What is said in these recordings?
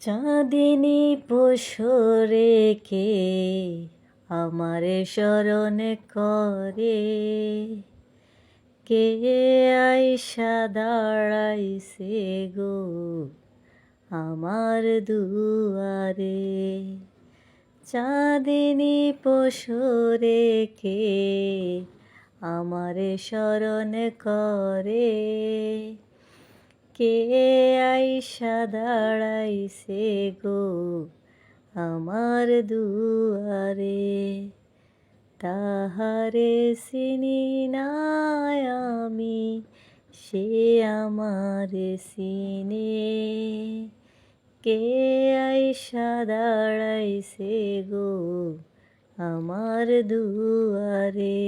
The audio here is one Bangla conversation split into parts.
চাঁদিনী পোষরে কে আমারে স্মরণ করে। কে আইসা দাঁড়াইছে গো আমার দুয়ারে? চাঁদিনী পোষরে কে আমারে স্মরণ করে। কে আইসা দাঁড়াইছে গো আমার দুয়ারে? তাহারে চিনি নাই আমি, সে আমার সিনে কে আইসা দাঁড়াইছে গো আমার দুয়ারে?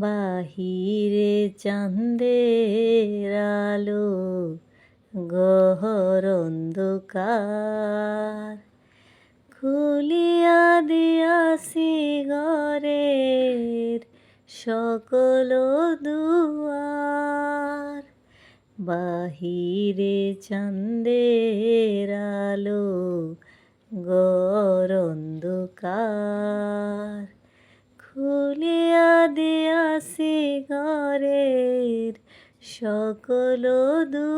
বাহিরে চাঁদের আলো, গহর অন্ধকার। খুলিয়া দিয়াছি ঘরের সকল দুয়ার। বাহিরে চাঁদের আলো গর অন্ধকার। খুলিয়া দিয়াছি ঘরের সকল দু